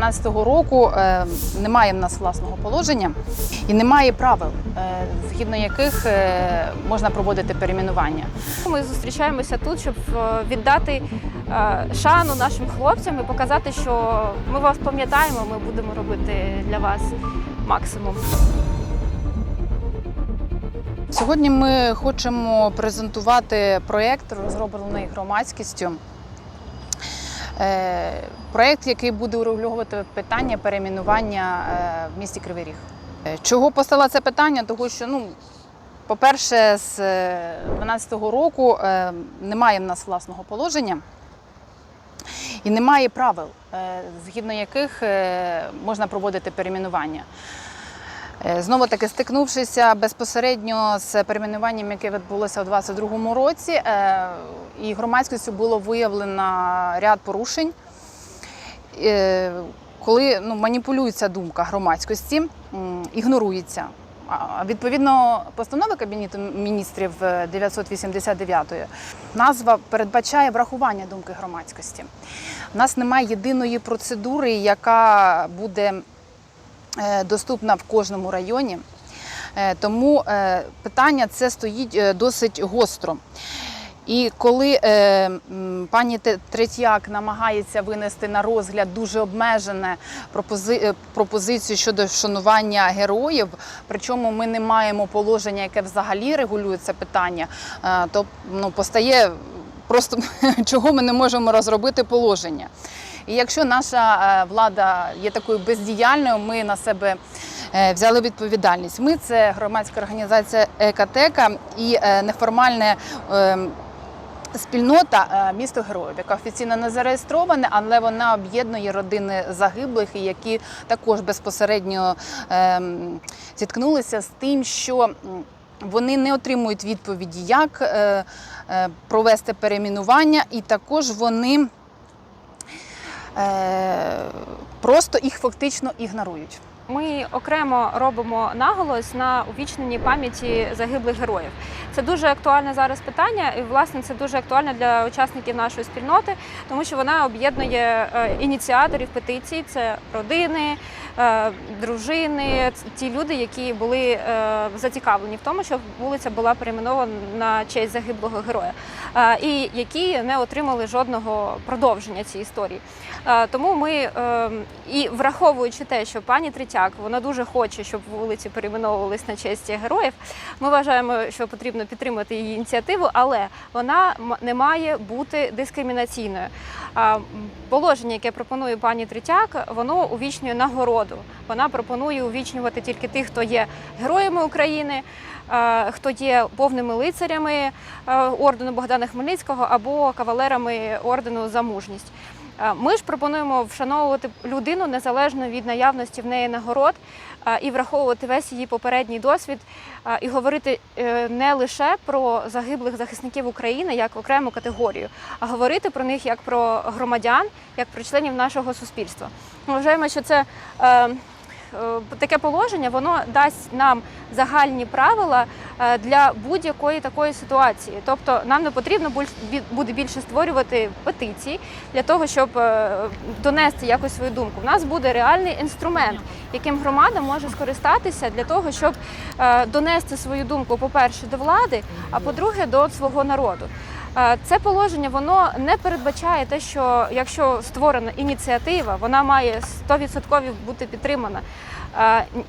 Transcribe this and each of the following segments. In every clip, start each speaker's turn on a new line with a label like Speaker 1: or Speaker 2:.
Speaker 1: 2012 року е, немає в нас власного положення і немає правил, е, згідно яких е, можна проводити перейменування.
Speaker 2: Ми зустрічаємося тут, щоб віддати шану нашим хлопцям і показати, що ми вас пам'ятаємо, ми будемо робити для вас максимум.
Speaker 1: Сьогодні ми хочемо презентувати проєкт, розроблений громадськістю. Е, Проєкт, який буде урегульовувати питання перейменування е, в місті Кривий Ріг. Е, Чого постало це питання? Тому що, ну, по-перше, з 2012 року немає в нас власного положення і немає правил, згідно яких можна проводити перейменування. Е, Знову таки стикнувшися безпосередньо з перейменуванням, яке відбулося у 2022 році, е, і громадськістю було виявлено ряд порушень, е, коли ну, маніпулюється думка громадськості, ігнорується. Відповідно, постанови Кабінету міністрів е, 989 назва передбачає врахування думки громадськості. У нас немає єдиної процедури, яка буде доступна в кожному районі. Е, Тому е, питання це стоїть е, досить гостро. І коли е, пані Третьяк намагається винести на розгляд дуже обмежене пропози, е, пропозицію щодо вшанування героїв, причому ми не маємо положення, яке взагалі регулює це питання, е, то ну, постає просто чого ми не можемо розробити положення. І якщо наша е, влада є такою бездіяльною, ми на себе е, взяли відповідальність. Ми це громадська організація Екатека і е, неформальне. е, Спільнота місто героїв, яка офіційно не зареєстрована, але вона об'єднує родини загиблих, які також безпосередньо ем, зіткнулися з тим, що вони не отримують відповіді, як провести перейменування, і також вони просто їх фактично ігнорують.
Speaker 2: Ми окремо робимо наголос на увічненні пам'яті загиблих героїв. Це дуже актуальне зараз питання, і власне це дуже актуально для учасників нашої спільноти, тому що вона об'єднує е, ініціаторів петицій, це родини, е, дружини, ті люди, які були е, зацікавлені в тому, щоб вулиця була перейменована на честь загиблого героя, е, і які не отримали жодного продовження цієї історії. Е, Тому ми е, і враховуючи те, що пані Третяк вона дуже хоче, щоб вулиці перейменовувались на честь героїв. Ми вважаємо, що потрібно підтримати її ініціативу, але вона не має бути дискримінаційною. Положення, яке пропонує пані Третяк, воно увічнює нагороду. Вона пропонує увічнювати тільки тих, хто є героями України. е, Хто є повними лицарями е, ордену Богдана Хмельницького або кавалерами ордену за мужність. Е, Ми ж пропонуємо вшановувати людину незалежно від наявності в неї нагород і враховувати весь її попередній досвід, і говорити не лише про загиблих захисників України як окрему категорію, а говорити про них як про громадян, як про членів нашого суспільства. Ми вважаємо, що це. е, е, Таке положення воно дасть нам загальні правила е, для будь-якої такої ситуації. Тобто нам не потрібно буде більше створювати петиції для того, щоб донести якось свою думку. У нас буде реальний інструмент, яким громада може скористатися для того, щоб донести свою думку, по-перше, до влади, а по-друге, до свого народу. Це положення воно не передбачає те, що якщо створена ініціатива, вона має 100% бути підтримана.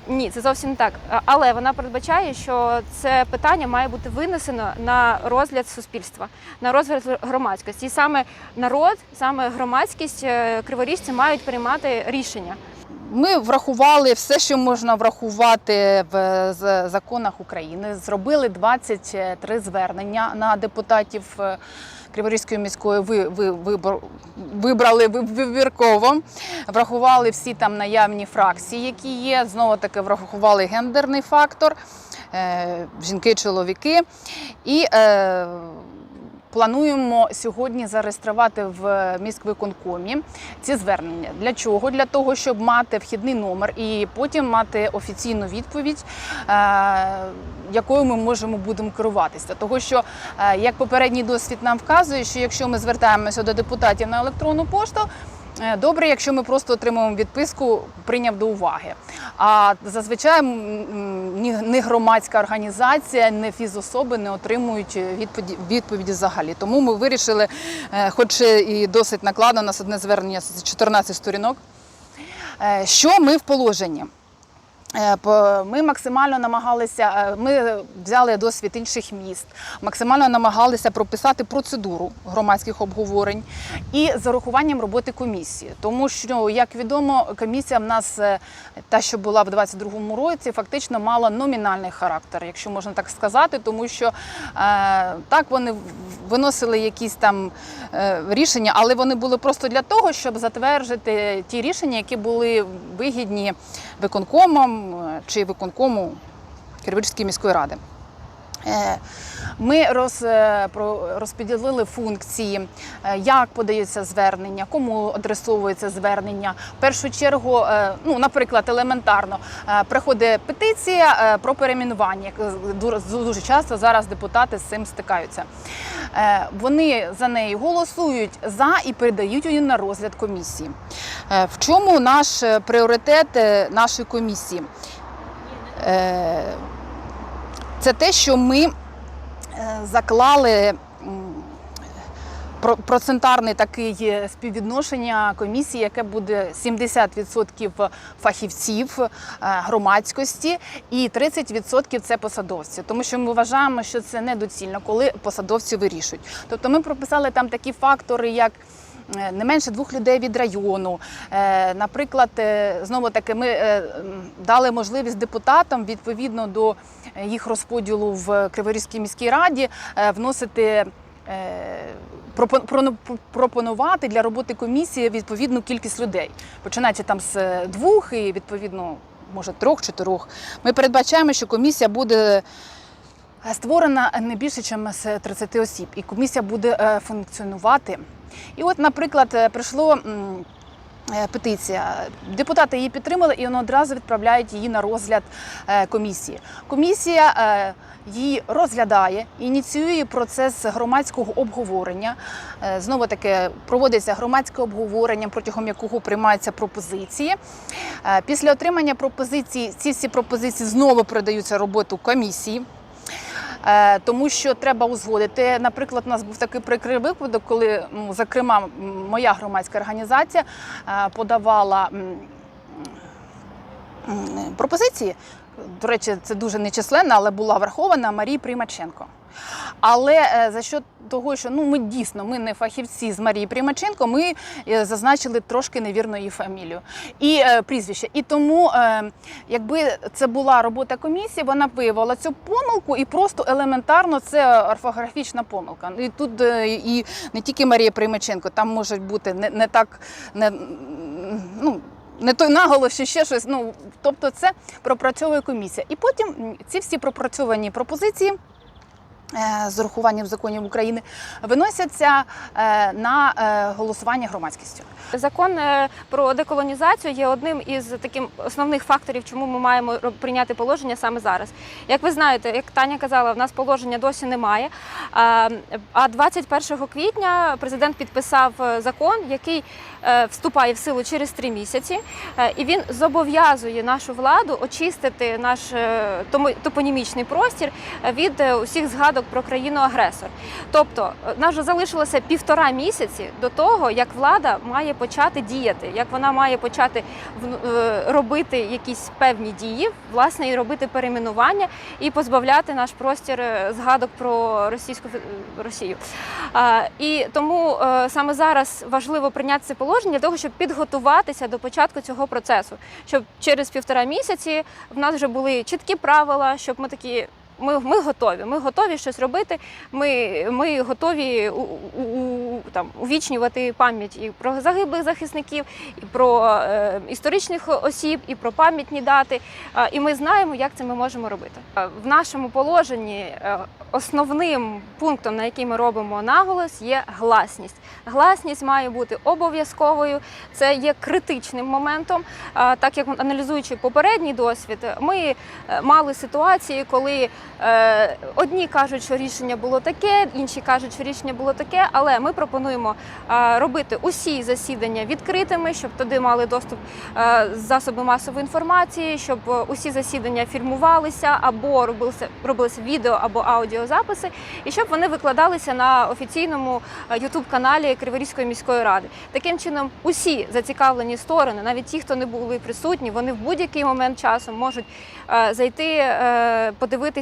Speaker 2: Ні, це зовсім не так. Але вона передбачає, що це питання має бути винесено на розгляд суспільства, на розгляд громадськості. І саме народ, саме громадськість е, криворіжці мають приймати рішення.
Speaker 1: Ми врахували все, що можна врахувати в законах України. Зробили 23 звернення на депутатів е, Криворізької міської вибрали вибірково. Врахували всі там наявні фракції, які є. Знову таки врахували гендерний фактор, е, жінки, чоловіки. І е, Плануємо сьогодні зареєструвати в міськвиконкомі ці звернення. Для чого? Для того, щоб мати вхідний номер і потім мати офіційну відповідь, е, якою ми можемо будемо керуватися. Того, що е, як попередній досвід нам вказує, що якщо ми звертаємося до депутатів на електронну пошту, Добре, якщо ми просто отримуємо відписку, прийняв до уваги. А зазвичай ні громадська організація, ні фізособи не отримують відповіді, відповіді взагалі. Тому ми вирішили, е, хоч і досить накладно, у нас одне звернення з 14 сторінок. Е, Що ми в положенні? Е, Ми максимально намагалися, е, ми взяли досвід інших міст, максимально намагалися прописати процедуру громадських обговорень і з урахуванням роботи комісії. Тому що, як відомо, комісія в нас, е, та, що була в 2022 році, фактично мала номінальний характер, якщо можна так сказати, тому що е, так вони виносили якісь там е, рішення, але вони були просто для того, щоб затвердити ті рішення, які були вигідні виконкомом е, чи виконкому Кривичської міської ради. Е, Ми роз, е, розподілили функції, е, як подаються звернення, кому адресовується звернення. В першу чергу, ну, наприклад, елементарно приходить петиція про перейменування. Дуже часто зараз депутати з цим стикаються. Вони за неї голосують за і передають її на розгляд комісії. В чому наш пріоритет нашої комісії? Це те, що ми е, заклали процентарне таке співвідношення комісії, яке буде 70% фахівців е, громадськості і 30% це посадовці. Тому що ми вважаємо, що це недоцільно, коли посадовці вирішують. Тобто ми прописали там такі фактори, як е, не менше двох людей від району. Наприклад, знову таки, ми дали можливість депутатам відповідно до їх розподілу в Криворізькій міській раді е, вносити. е, пропонувати для роботи комісії відповідну кількість людей, починаючи там з е, двох і відповідно, може, трьох-чотирьох. Ми передбачаємо, що комісія буде е, створена не більше, ніж з 30 осіб, і комісія буде е, функціонувати. І от, наприклад, е, прийшло. Е, Петиція. Депутати її підтримали і вони одразу відправляють її на розгляд е, комісії. Комісія е, її розглядає, ініціює процес громадського обговорення. Знову таки проводиться громадське обговорення, протягом якого приймаються пропозиції. Після отримання пропозицій ці всі пропозиції знову передаються роботу комісії. Е, Тому що треба узгодити. Наприклад, у нас був такий прикрий випадок, коли, ну, зокрема, моя громадська організація е, подавала пропозиції. До речі, це дуже нечисленна, але була врахована Марії Примаченко. Але е, за що того, що ну ми дійсно ми не фахівці з Марії Примаченко, ми е, зазначили трошки невірно її фамілію і е, прізвище. І тому, е, якби це була робота комісії, вона виявила цю помилку і просто елементарно це орфографічна помилка. І тут е, і не тільки Марія Примаченко, там може бути не, не так не, ну, не той наголос, чи ще щось. Ну тобто, це пропрацьовує комісія. І потім ці всі пропрацьовані пропозиції. Е, З урахуванням законів України виносяться е, на е, голосування громадськістю.
Speaker 2: Закон е, про деколонізацію є одним із таких основних факторів, чому ми маємо прийняти положення саме зараз. Як ви знаєте, як Таня казала, в нас положення досі немає. А а 21 квітня президент підписав е, закон, який е, вступає в силу через три місяці, і він зобов'язує нашу владу очистити наш топонімічний простір від усіх згадок про країну-агресор. Тобто, нас вже залишилося півтора місяці до того, як влада має почати діяти, як вона має почати е, робити якісь певні дії, власне, і робити перейменування і позбавляти наш простір е, згадок про російську Росію. І тому е, саме зараз важливо прийняти це положення для того, щоб підготуватися до початку цього процесу, щоб через півтора місяці в нас вже були чіткі правила, щоб ми такі. Ми, ми готові. Ми готові щось робити. Ми, ми готові у, у, у, там, увічнювати пам'ять і про загиблих захисників, і про е, історичних осіб, і про пам'ятні дати. Е, і ми знаємо, як це ми можемо робити. В нашому положенні е, основним пунктом, на який ми робимо наголос, є гласність. Гласність має бути обов'язковою. Це є критичним моментом. Так як аналізуючи попередній досвід, ми е, мали ситуації, коли одні кажуть, що рішення було таке, інші кажуть, що рішення було таке. Але ми пропонуємо е, робити усі засідання відкритими, щоб туди мали доступ е, засоби масової інформації, щоб е, усі засідання фільмувалися або робилися, робилися відео або аудіозаписи, і щоб вони викладалися на офіційному youtube каналі Криворізької міської ради. Таким чином, усі зацікавлені сторони, навіть ті, хто не були присутні, вони в будь-який момент часу можуть е, зайти, е,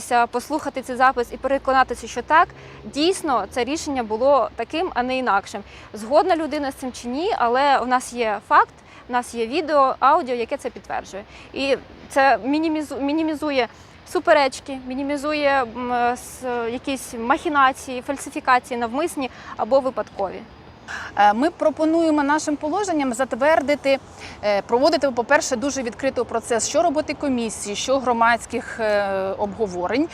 Speaker 2: подивитися, послухати цей запис і переконатися, що так дійсно це рішення було таким, а не інакшим. Згодна людина з цим чи ні, але у нас є факт. У нас є відео, аудіо, яке це підтверджує. І це мінімізу- мінімізує суперечки, мінімізує с- якісь махінації, фальсифікації навмисні або випадкові.
Speaker 1: Е, Ми пропонуємо нашим положенням затвердити, е, проводити, по-перше, дуже відкритий процес, що роботи комісії, що громадських е, обговорень.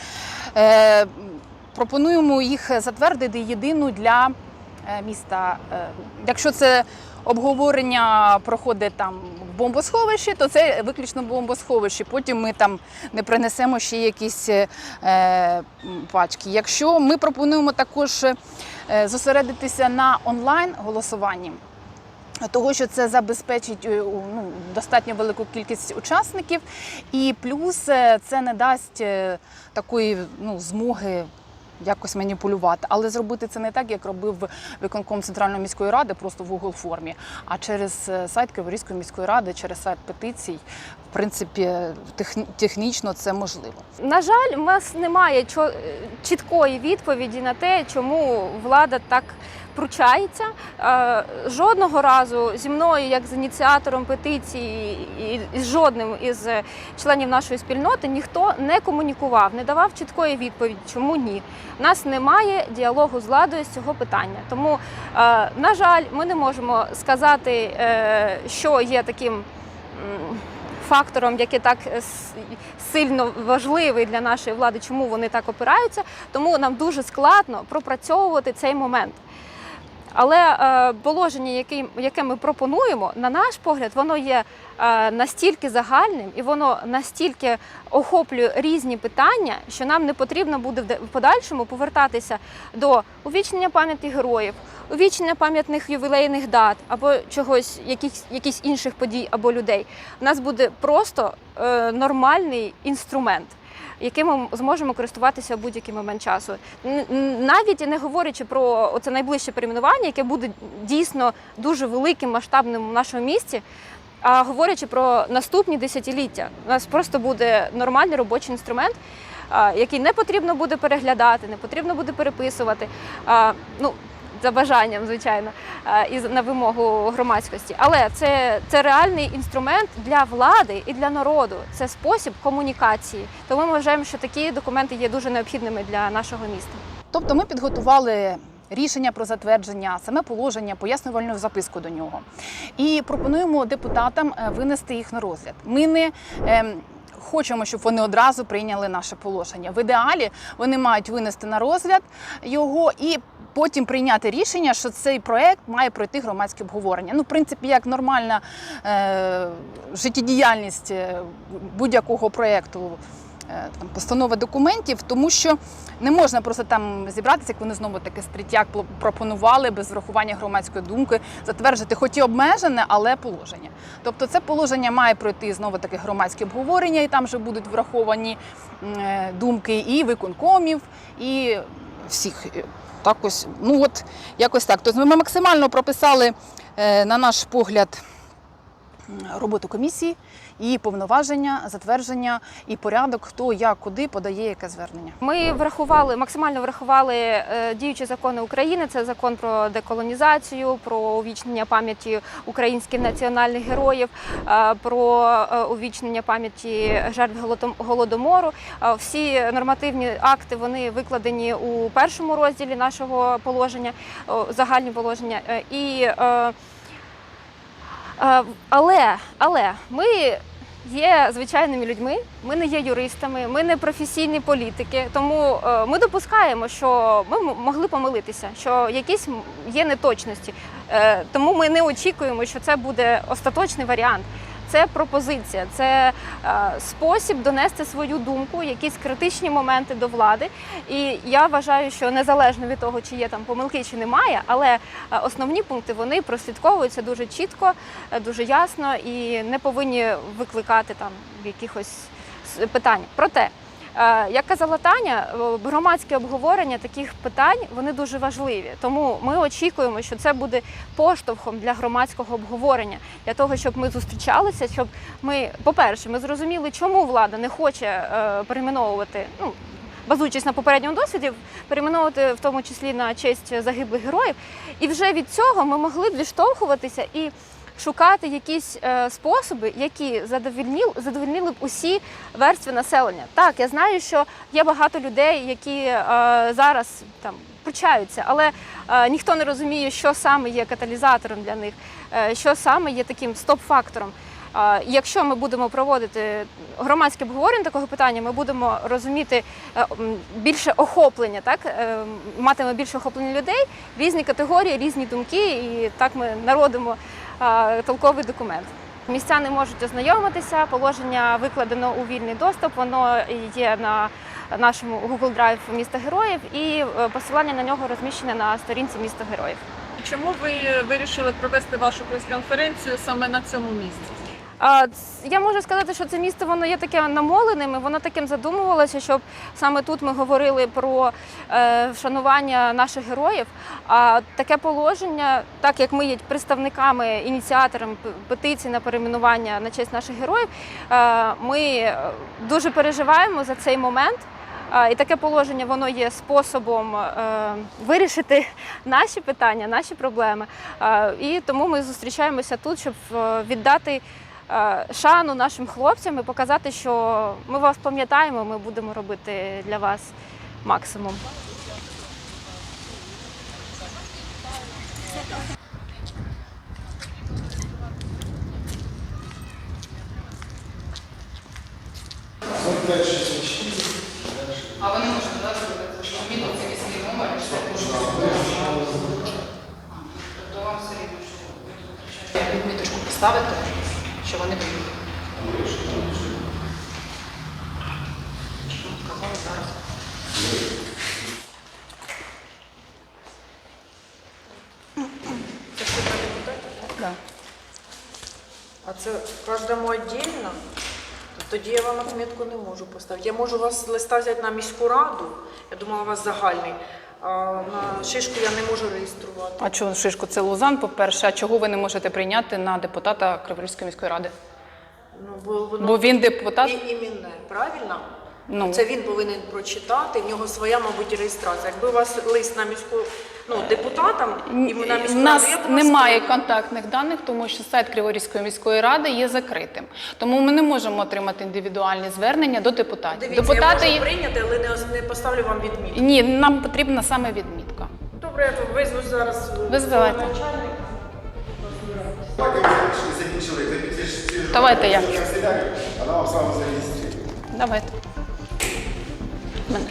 Speaker 1: Пропонуємо їх затвердити єдину для міста. Якщо це обговорення проходить там в бомбосховищі, то це виключно бомбосховище. Потім ми там не принесемо ще якісь е, пачки. Якщо ми пропонуємо також е, зосередитися на онлайн голосуванні. Того, що це забезпечить е, ну, достатньо велику кількість учасників, і плюс е, це не дасть такої ну, змоги якось маніпулювати. Але зробити це не так, як робив виконком центральної міської ради, просто в Google формі, а через е, сайт Криворізької міської ради, через сайт петицій. В принципі, е, технічно це можливо.
Speaker 2: На жаль, у нас немає чо- чіткої відповіді на те, чому влада так пручається. Е, Жодного разу зі мною, як з ініціатором петиції, і з жодним із членів нашої спільноти ніхто не комунікував, не давав чіткої відповіді, чому ні. У нас немає діалогу з владою з цього питання. Тому, е, на жаль, ми не можемо сказати, е, що є таким. Фактором, який так е, сильно важливий для нашої влади, чому вони так опираються, тому нам дуже складно пропрацьовувати цей момент. Але е, положення, яке, яке ми пропонуємо, на наш погляд, воно є е, настільки загальним і воно настільки охоплює різні питання, що нам не потрібно буде в подальшому повертатися до увічнення пам'яті героїв, увічнення пам'ятних ювілейних дат або чогось, якихось, якісь інших подій або людей. У нас буде просто е, нормальний інструмент яким ми зможемо користуватися в будь-який момент часу. Навіть не говорячи про це найближче перейменування, яке буде дійсно дуже великим масштабним в нашому місті. А говорячи про наступні десятиліття, у нас просто буде нормальний робочий інструмент, який не потрібно буде переглядати, не потрібно буде переписувати. Ну, за бажанням, звичайно, а, і на вимогу громадськості. Але це, це реальний інструмент для влади і для народу. Це спосіб комунікації. Тому ми вважаємо, що такі документи є дуже необхідними для нашого міста.
Speaker 1: Тобто ми підготували рішення про затвердження, саме положення, пояснювальну записку до нього. І пропонуємо депутатам е, винести їх на розгляд. Ми не ем, Хочемо, щоб вони одразу прийняли наше положення. В ідеалі вони мають винести на розгляд його і потім прийняти рішення, що цей проект має пройти громадське обговорення. Ну, в принципі, як нормальна е, життєдіяльність е, будь-якого проєкту там, постанови документів, тому що не можна просто там зібратися, як вони знову таки стрітяк пропонували без врахування громадської думки, затверджити, хоч і обмежене, але положення. Тобто це положення має пройти знову таки громадське обговорення, і там вже будуть враховані е, думки і виконкомів, і всіх. Е, Так ось, ну от якось так. Тобто ми максимально прописали, е, на наш погляд, роботу комісії, її повноваження, затвердження і порядок, хто як куди подає яке звернення.
Speaker 2: Ми врахували максимально врахували е, діючі закони України. Це закон про деколонізацію, про увічнення пам'яті українських національних героїв, е, про е, увічнення пам'яті жертв Голодом- голодомору. Всі нормативні акти вони викладені у першому розділі нашого положення, загальні положення. І Але, але ми є звичайними людьми. Ми не є юристами, ми не професійні політики. Тому е, ми допускаємо, що ми могли помилитися, що якісь є неточності. Е, Тому ми не очікуємо, що це буде остаточний варіант. Це пропозиція, це е, спосіб донести свою думку, якісь критичні моменти до влади. І я вважаю, що незалежно від того, чи є там помилки, чи немає, але е, основні пункти вони прослідковуються дуже чітко, е, дуже ясно і не повинні викликати там якихось питань. Проте. Е, Як казала Таня, громадське обговорення таких питань вони дуже важливі. Тому ми очікуємо, що це буде поштовхом для громадського обговорення, для того, щоб ми зустрічалися, щоб ми, по-перше, ми зрозуміли, чому влада не хоче е, перейменовувати. Ну, базуючись на попередньому досвіді, перейменовувати в тому числі на честь загиблих героїв. І вже від цього ми могли відштовхуватися і шукати якісь е, способи, які задовільнили, задовольнили б усі верстви населення. Так, я знаю, що є багато людей, які е, зараз там пручаються, але е, ніхто не розуміє, що саме є каталізатором для них, е, що саме є таким стоп-фактором. Е, Якщо ми будемо проводити громадське обговорення такого питання, ми будемо розуміти е, більше охоплення, так е, матиме більше охоплення людей, різні категорії, різні думки, і так ми народимо толковий документ. Містяни можуть ознайомитися. Положення викладено у вільний доступ. Воно є на нашому Google Drive міста героїв, і е, посилання на нього розміщене на сторінці міста героїв.
Speaker 3: Чому ви вирішили провести вашу прес-конференцію саме на цьому місці?
Speaker 2: Я можу сказати, що це місто воно є таке намоленим, і воно таким задумувалося, щоб саме тут ми говорили про е, вшанування наших героїв. А таке положення, так як ми є представниками, ініціаторами петиції на перейменування на честь наших героїв, е, ми е, дуже переживаємо за цей момент. І таке положення воно є способом вирішити наші питання, наші проблеми. І тому ми зустрічаємося тут, щоб віддати шану нашим хлопцям і показати, що ми вас пам'ятаємо, ми будемо робити для вас максимум.
Speaker 1: А вони можуть додати, що мідо це міський номер, все Тобто вам все рівно, що ви тут втрачаєте. відміточку поставити, що вони зараз.
Speaker 4: Це все депутатів?
Speaker 1: Да.
Speaker 4: А це кожному віддільно? Тоді я вам отметку не можу поставити. Я можу вас листа взяти на міську раду. Я думала, у вас загальний. А на шишку я не можу реєструвати.
Speaker 1: А чого шишку? це Лузан, по-перше, а чого ви не можете прийняти на депутата Криворізької міської ради?
Speaker 4: Ну, бо, воно
Speaker 1: Бо він депутат.
Speaker 4: і іменне, правильно?
Speaker 1: Ну.
Speaker 4: Це він повинен прочитати, в нього своя, мабуть, реєстрація. Якби у вас лист на міську ну, депутатам і на міську
Speaker 1: У нас
Speaker 4: раду, я
Speaker 1: немає контактних даних, тому що сайт Криворізької міської ради є закритим. Тому ми не можемо отримати індивідуальні звернення до депутатів.
Speaker 4: Дивіться,
Speaker 1: Депутати
Speaker 4: я можу прийняти, але не, не поставлю вам відмітку.
Speaker 1: ні, нам потрібна саме відмітка.
Speaker 4: Добре, я визву зараз. е, начальника.
Speaker 5: Так, як ви закінчили, закінчили.
Speaker 1: Давайте я.
Speaker 5: Вона.
Speaker 1: Давайте. Мене.